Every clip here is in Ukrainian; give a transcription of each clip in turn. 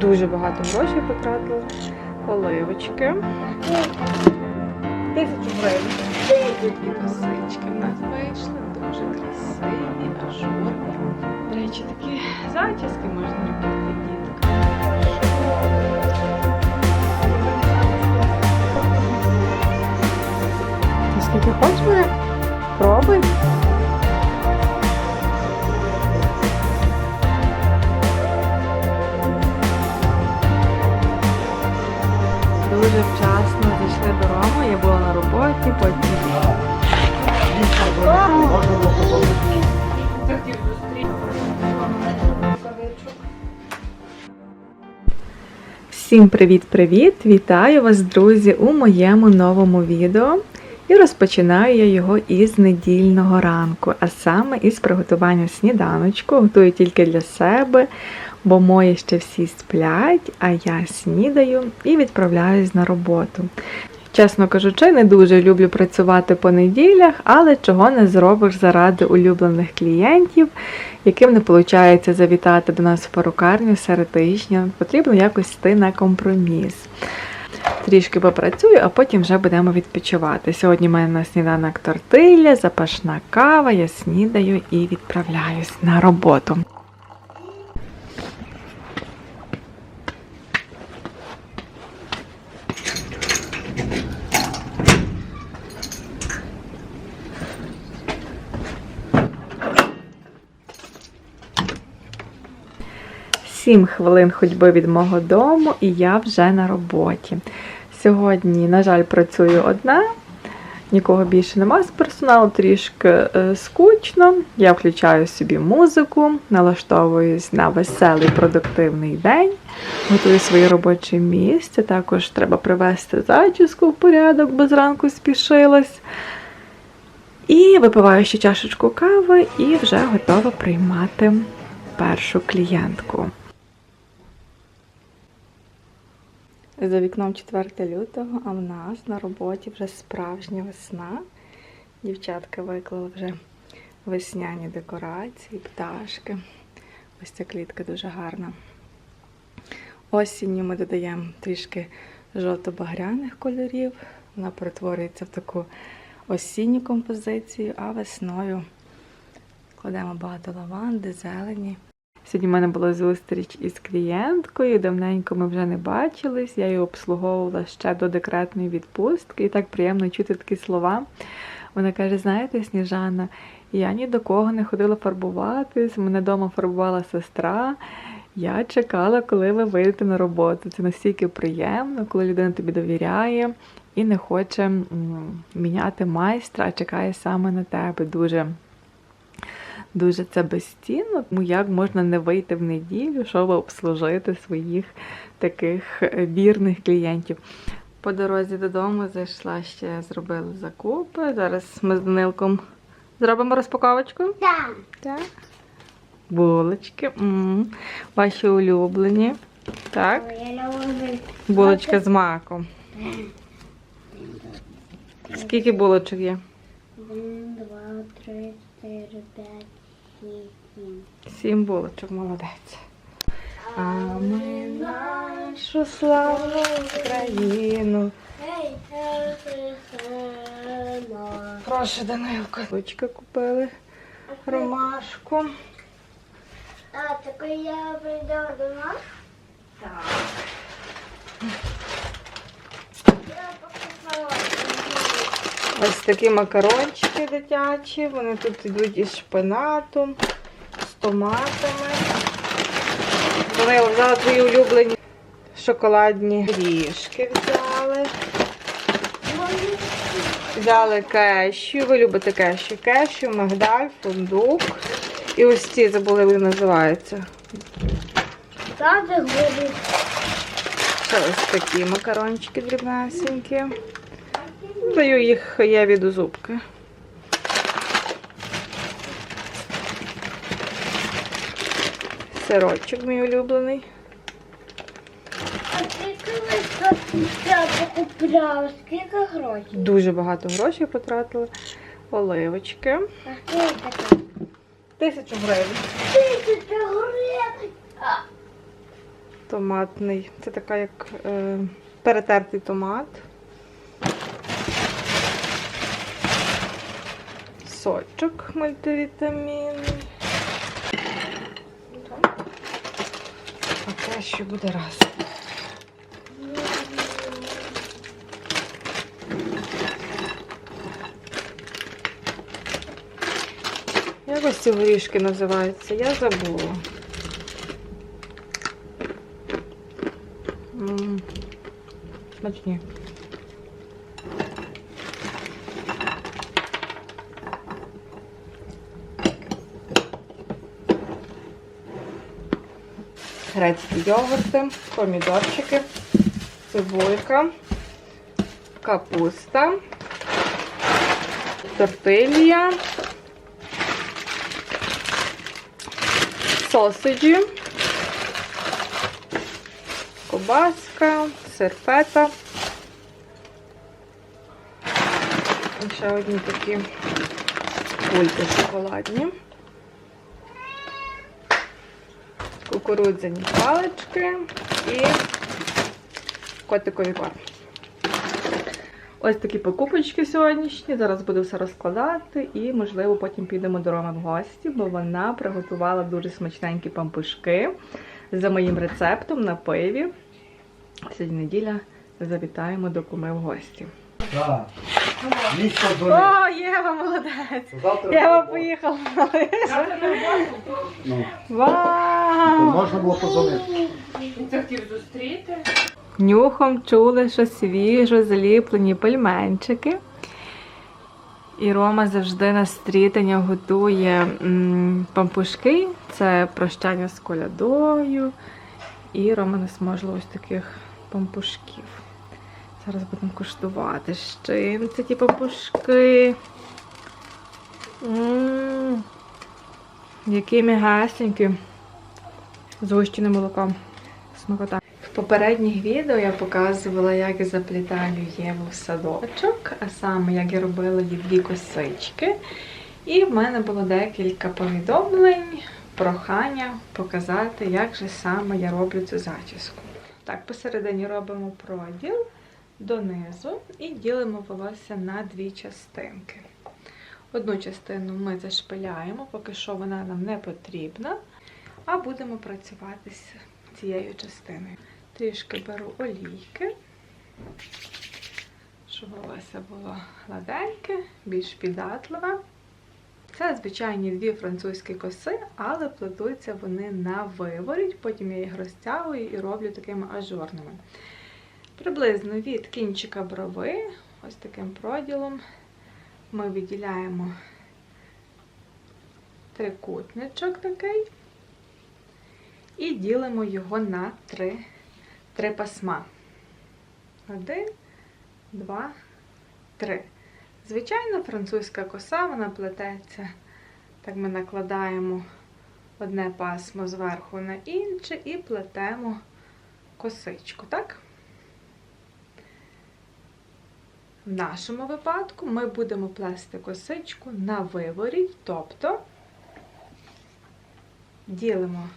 Дуже багато грошей потратила. Оливочки. Тисячу гривень. І косички в нас вийшли. Дуже красиві, ажурні. До речі, такі зачіски можна робити для скільки хочеш мене? Пробуй. Дуже вчасно зайшли додому, я була на роботі, потім. Всім привіт-привіт! Вітаю вас, друзі, у моєму новому відео. І розпочинаю я його із недільного ранку, а саме із приготування сніданочку. Готую тільки для себе, бо мої ще всі сплять, а я снідаю і відправляюсь на роботу. Чесно кажучи, не дуже люблю працювати по неділях, але чого не зробиш заради улюблених клієнтів, яким не виходить завітати до нас в перукарню серед тижня. Потрібно якось йти на компроміс. Трішки попрацюю, а потім вже будемо відпочивати. Сьогодні в мене на сніданок тортилля, запашна кава, я снідаю і відправляюсь на роботу. Сім хвилин ходьби від мого дому, і я вже на роботі. Сьогодні, на жаль, працюю одна, нікого більше нема з персоналу, трішки е, скучно. Я включаю собі музику, налаштовуюсь на веселий продуктивний день, готую своє робоче місце. Також треба привести зачіску в порядок, бо зранку спішилась. І випиваю ще чашечку кави і вже готова приймати першу клієнтку. За вікном 4 лютого, а в нас на роботі вже справжня весна. Дівчатка виклали вже весняні декорації, пташки. Ось ця клітка дуже гарна. Осінню ми додаємо трішки жовто-багряних кольорів. Вона перетворюється в таку осінню композицію, а весною кладемо багато лаванди, зелені. Сьогодні в мене була зустріч із клієнткою. Давненько ми вже не бачились. Я її обслуговувала ще до декретної відпустки, і так приємно чути такі слова. Вона каже: знаєте, Сніжана, я ні до кого не ходила фарбуватись, мене вдома фарбувала сестра. Я чекала, коли ви вийдете на роботу. Це настільки приємно, коли людина тобі довіряє і не хоче міняти майстра, а чекає саме на тебе. Дуже дуже це безцінно. Тому як можна не вийти в неділю, щоб обслужити своїх таких е, вірних клієнтів. По дорозі додому зайшла ще, зробила закупи. Зараз ми з Данилком зробимо розпаковочку. Так. Так. Булочки. м Ваші улюблені. Так. Булочка з маком. Скільки булочок є? Один, два, три, чотири, п'ять, сім. Булочок, молодець. А ми нашу славну Україну. Прошу, Данилко. Булочки купили. Ромашку. А, так я прийду до нас? Так. Я покупала. Ось такі макарончики дитячі. Вони тут йдуть із шпинатом, з томатами. Данило, взяла твої улюблені шоколадні горішки взяли. Взяли кешю. Ви любите кешю. Кешю, мигдаль, фундук. І ось ці забули, як вони називаються. Ось такі макарончики дрібнесенькі. Даю їх Єві до зубки. Сирочок мій улюблений. А я, я. Скільки грошей? Дуже багато грошей потратили. Оливочки. А скільки таке? Тисячу гривень. Тисяча гривень. Томатний. Це така як е, перетертий томат. Сочок мультивітамінний. А те, що буде раз. Як ось ці горішки називаються? Я забула. Смачні. Грецькі йогурти, помідорчики, цибулька, капуста, тортилья, сосиджі, кобаска, сир фета. І ще одні такі кульки шоколадні. Кукурудзяні палички і котикові корм. Ось такі покупочки сьогоднішні. Зараз буду все розкладати і, можливо, потім підемо до Роми в гості, бо вона приготувала дуже смачненькі пампушки за моїм рецептом на пиві. Сьогодні неділя. Завітаємо до куми в гості. Так. О, Єва, молодець! Завтра Єва поїхала на можна було подзвонити. Нюхом чули, що свіжо зліплені пельменчики. І Рома завжди на стрітання готує пампушки. Це прощання з колядою. І Рома не зможе ось таких пампушків. Зараз будемо куштувати. З чим це ті пампушки. М, Які м'ягесенькі. З гущеним молоком. Смакота. В попередніх відео я показувала, як я заплітаю Єву в садочок, а саме як я робила їй дві косички. І в мене було декілька повідомлень, прохання показати, як же саме я роблю цю зачіску. Так, посередині робимо проділ донизу і ділимо волосся на дві частинки. Одну частину ми зашпиляємо, поки що вона нам не потрібна, а будемо працювати з цією частиною. Трішки беру олійки, щоб волосся було гладеньке, більш піддатливе. Це звичайні дві французькі коси, але плетуться вони на виворіть, потім я їх розтягую і роблю такими ажурними. Приблизно від кінчика брови, ось таким проділом, ми виділяємо трикутничок такий і ділимо його на три, три пасма. Один, два, три. Звичайно, французька коса, вона плететься. Так ми накладаємо одне пасмо зверху на інше і плетемо косичку, так? В нашому випадку ми будемо плести косичку на виворіть, тобто ділимо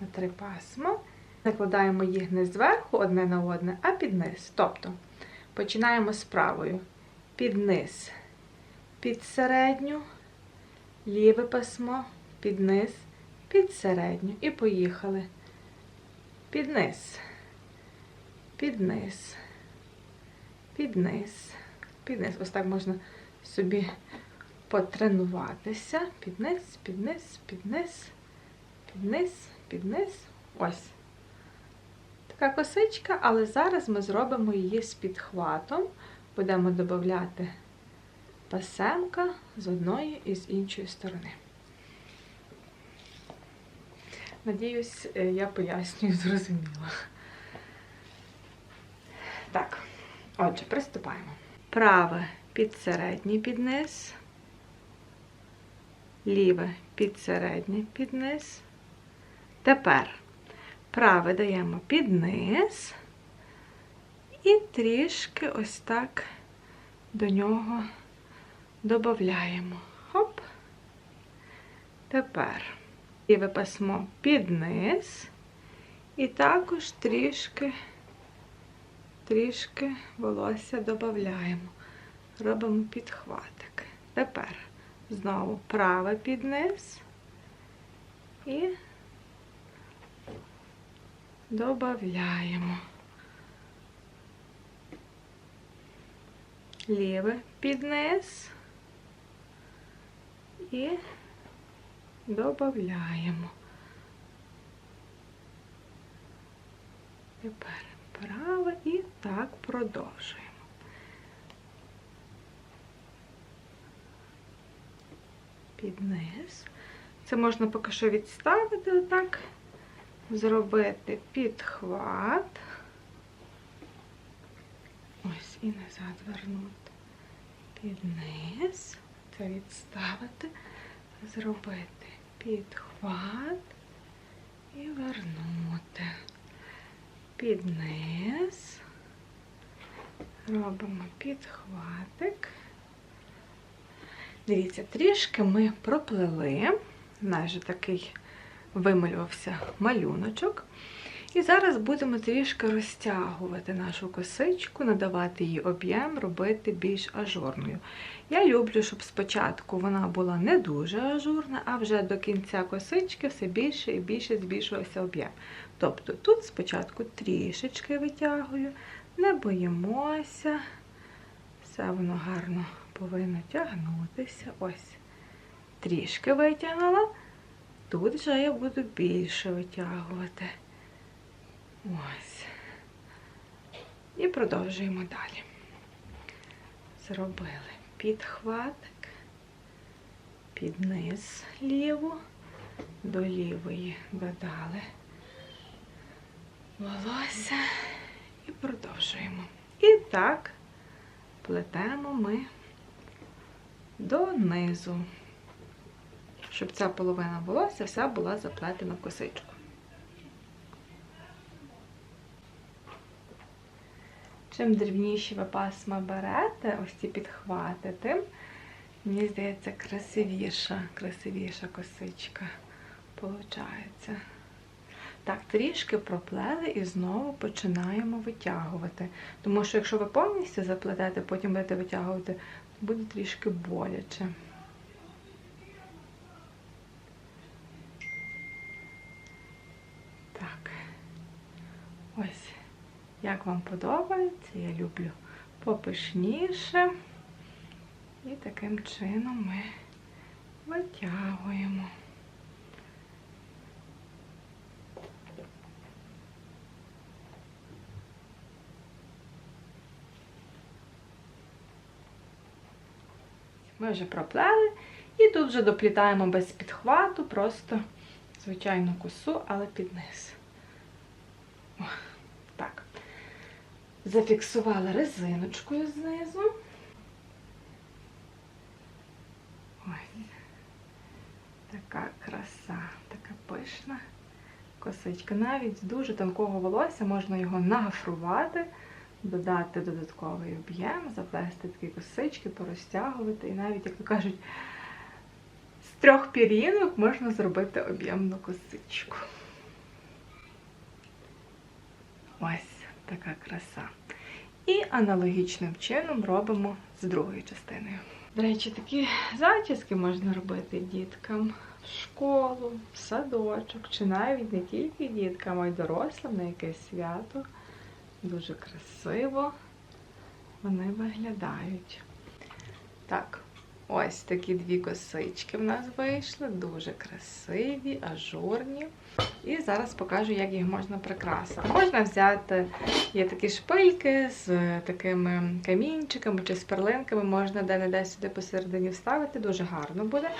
на три пасма, накладаємо їх не зверху одне на одне, а під низ. Тобто починаємо з правою. Під низ, під середню, ліве пасмо, під низ, під середню. І поїхали. Під низ, під низ, під низ, під низ. Ось так можна собі потренуватися. Під низ, під низ, під низ, під низ, під низ. Ось. Така косичка, але зараз ми зробимо її з підхватом. Будемо додати пасемка з одної і з іншої сторони. Надіюсь, е, я пояснюю, зрозуміло. Так, отже, приступаємо. Праве під середній під низ, ліве під середнє під низ. Тепер праве даємо під низ, І трішки ось так до нього додаємо. Хоп. Тепер ліве пасмо під низ. І також трішки, трішки волосся додаємо. Робимо підхватик. Тепер знову праве під низ і додаємо. Ліве під низ і додаємо. Тепер праве і так продовжуємо. Під низ. Це можна поки що відставити отак, зробити підхват. Ось і назад вернути. Під низ. Це відставити, зробити підхват і вернути. Під низ. Робимо підхватик. Дивіться, трішки ми проплели, майже такий вималювався малюночок. І зараз будемо трішки розтягувати нашу косичку, надавати їй об'єм, робити більш ажурною. Я люблю, щоб спочатку вона була не дуже ажурна, а вже до кінця косички все більше і більше збільшувався об'єм. Тобто тут спочатку трішечки витягую, не боїмося, все воно гарно повинно тягнутися. Ось. Трішки витягнула, тут вже я буду більше витягувати. Ось. І продовжуємо далі. Зробили підхватик, під низ ліву, до лівої додали волосся і продовжуємо. І так плетемо ми донизу, щоб ця половина волосся вся була заплетена в косичку. Чим дрібніші ви пасма берете, ось ці підхвати, тим, мені здається, красивіша, красивіша косичка получається. Так, трішки проплели і знову починаємо витягувати. Тому що якщо ви повністю заплетете, потім будете витягувати, буде трішки боляче. Так. Ось. Як вам подобається, я люблю попишніше. І таким чином ми витягуємо. Ми вже проплели і тут вже доплітаємо без підхвату, просто звичайну косу, але під низ. О, так. Зафіксували резиночкою знизу. Ось. Така краса, така пишна косичка. Навіть з дуже тонкого волосся можна його нагафрувати, додати додатковий об'єм, заплести такі косички, порозтягувати. І навіть, як то кажуть, з трьох пірінок можна зробити об'ємну косичку. Ось така краса. І аналогічним чином робимо з другою частиною. До речі, такі зачіски можна робити діткам в школу, в садочок, чи навіть не тільки діткам, а й дорослим на якесь свято. Дуже красиво вони виглядають. Так, ось такі дві косички в нас вийшли, дуже красиві, ажурні. І зараз покажу, як їх можна прикрасити. Можна взяти, є такі шпильки з такими камінчиками чи з перлинками, можна де-не-де сюди посередині вставити, дуже гарно буде.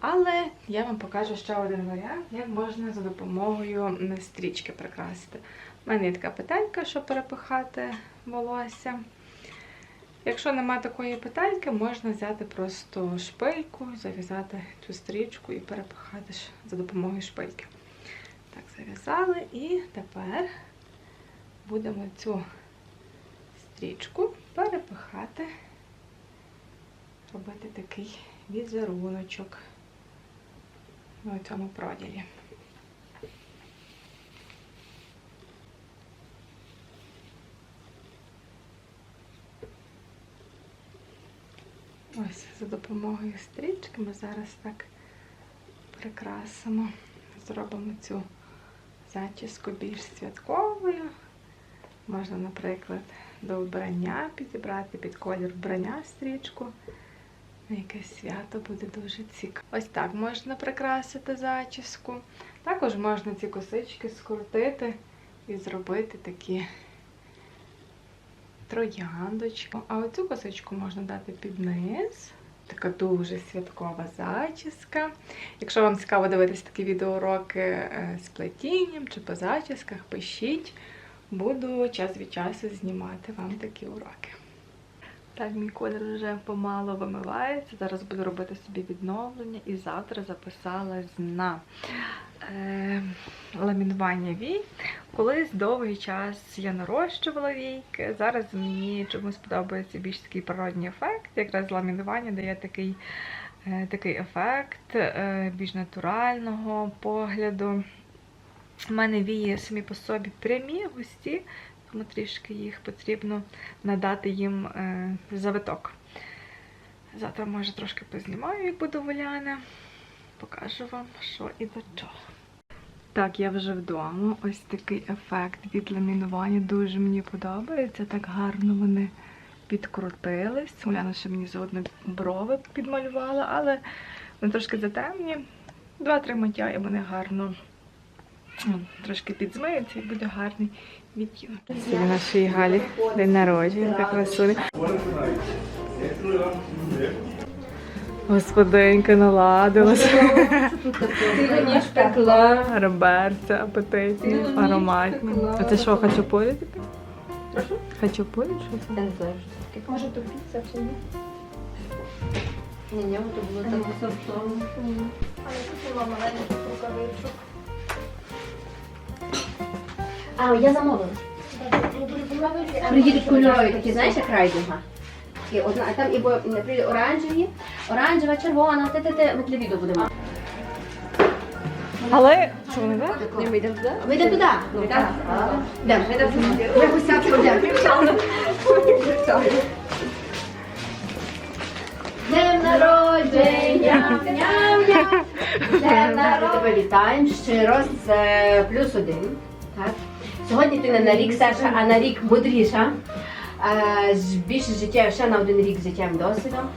Але я вам покажу ще один варіант, як можна за допомогою стрічки прикрасити. У мене є така петелька, щоб перепихати волосся. Якщо немає такої петельки, можна взяти просто шпильку, зав'язати цю стрічку і перепихати за допомогою шпильки. Так, зав'язали і тепер будемо цю стрічку перепихати, робити такий візеруночок у цьому проділі. Ось за допомогою стрічки ми зараз так прикрасимо, зробимо цю зачіску більш святковою. Можна, наприклад, до вбрання підібрати під колір вбрання стрічку. На якесь свято буде дуже цікаво. Ось так можна прикрасити зачіску. Також можна ці косички скрутити і зробити такі трояндочки. А оцю косичку можна дати під низ. Така дуже святкова зачіска. Якщо вам цікаво дивитися такі відеоуроки е, з плетінням чи по зачісках, пишіть. Буду час від часу знімати вам такі уроки. Так, мій колір вже помало вимивається. Зараз буду робити собі відновлення і завтра записалась на е, ламінування вій. Колись довгий час я нарощувала війки. Зараз мені чомусь подобається більш такий природній ефект. Якраз ламінування дає такий, е, такий ефект е, більш натурального погляду. У мене вії самі по собі прямі, густі, тому трішки їх потрібно надати їм е, завиток. Завтра, може, трошки познімаю, як буду валяне. Покажу вам, що і до чого. Так, я вже вдома. Ось такий ефект від ламінування дуже мені подобається. Так гарно вони підкрутились. Уляна ще мені заодно брови підмалювала, але вони трошки затемні. Два-три миття і вони гарно трошки підзмиються і буде гарний відтінок. Сьогодні нашій Галі день народження, така красуня. Ніж пекла. Роберця апетитні, ароматні. А це що, хачапурі таке? Хачапурі? Що це? Я не знаю, що це таке. Може, то піца чи ні? Ні, ні, то було так сортовно. А я купила маленьких рукавичок. А, я замовила. Приїдуть кольорові такі, знаєш, як райдинга. І одна, а там і бо прийде оранжеві, оранжева, червона, те те те ми для відео будемо. Але що вони так? Ми йдемо туди? Ми йдемо туди. Ну, так. Йдемо, ми йдемо туди. Ми гусятку йдемо. Днем народження, ням-ням. Днем народження. Тебе вітаємо щиро з е, плюс один. Так? Сьогодні ти не на рік старша, а на рік мудріша. Е, з Більше життя, ще на один рік життям досвідом.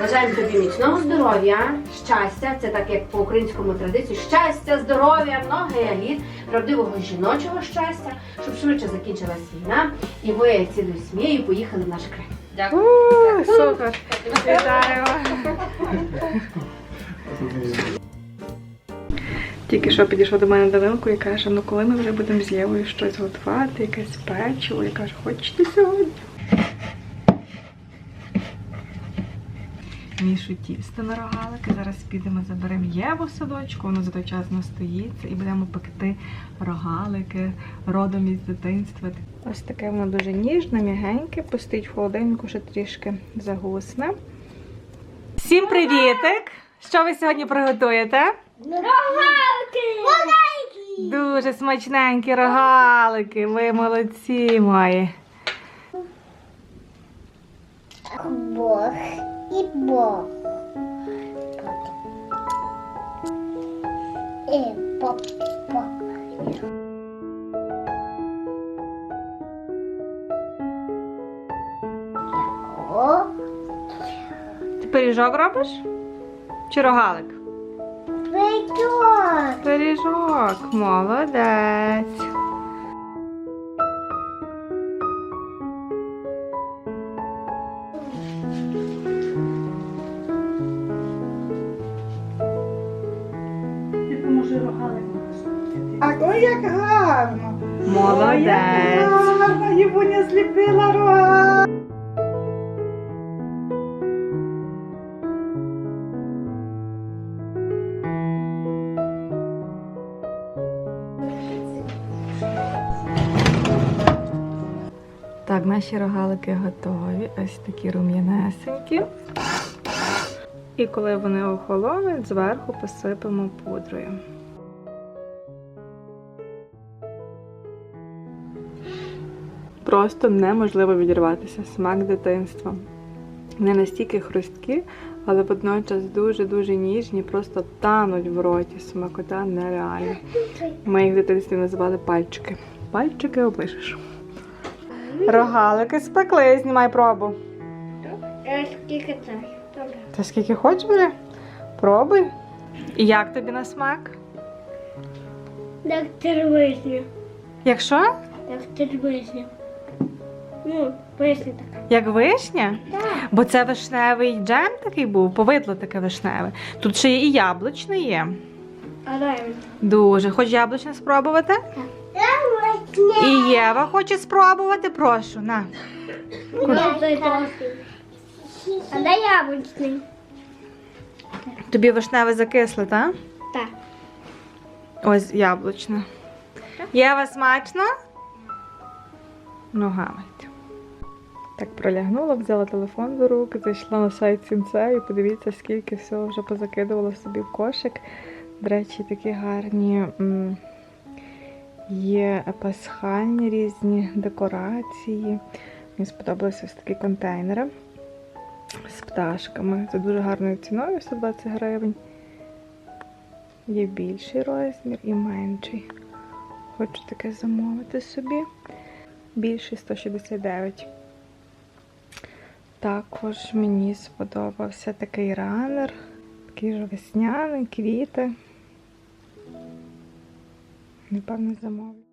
Бажаємо тобі міцного здоров'я, щастя, це так як по українському традиції, щастя, здоров'я, много літ, правдивого жіночого щастя, щоб швидше закінчилась війна, і ви цілою сім'єю поїхали в наш край. У, Супер! Вітаємо! Тільки що підійшов до мене Данилко і каже, ну коли ми вже будемо з Євою щось готувати, якесь печиво. Я кажу, хочете сьогодні? Мішу тісто на рогалики. Зараз підемо заберемо Єву в садочку, воно за той час настоїться і будемо пекти рогалики родом із дитинства. Ось таке воно дуже ніжне, м'ягеньке, постоїть в холодильнику, ще трішки загусне. Всім привітик! Що ви сьогодні приготуєте? Дуже смачненькі рогалики. Ви молодці мої. Бог і Бог. І поп. Ти пиріжок робиш? Чи рогалик? Пойдет. Пиріжок, молодець. А то як гарно. Ой, як Молодець. гарно, Євуня зліпила рога. Так, наші рогалики готові, ось такі рум'янесенькі. І коли вони охолонуть, зверху посипемо пудрою. Просто неможливо відірватися. Смак дитинства. Не настільки хрусткі, але водночас дуже-дуже ніжні, просто тануть в роті. Смакота нереальна. Ми їх в дитинстві називали пальчики. Пальчики оближеш. Рогалики спекли, знімай пробу. Е, Скільки це? Добре. Та скільки хочеш бери? Пробуй. І як тобі на смак? Доктор вишня. Якщо? Доктор вишня. Ну, вишня така. Як вишня? Так. Бо це вишневий джем такий був, повидло таке вишневе. Тут ще є і яблучне є. А дай мені. Дуже. Хоч яблучне спробувати? І Єва хоче спробувати, прошу, на. А дай яблучний. Тобі вишневе закисле, так? Так. Ось яблучне. Єва смачно? Ну, гамать. Так пролягнула, взяла телефон до рук, зайшла на сайт Сінце і подивіться, скільки всього вже позакидувала собі в кошик. До речі, такі гарні є пасхальні різні декорації. Мені сподобалися ось такі контейнери з пташками. Це дуже гарною ціною 120 гривень. Є більший розмір і менший. Хочу таке замовити собі. Більший 169. Також мені сподобався такий ранер. Такий же весняний, квіти. Напевно, замовлю.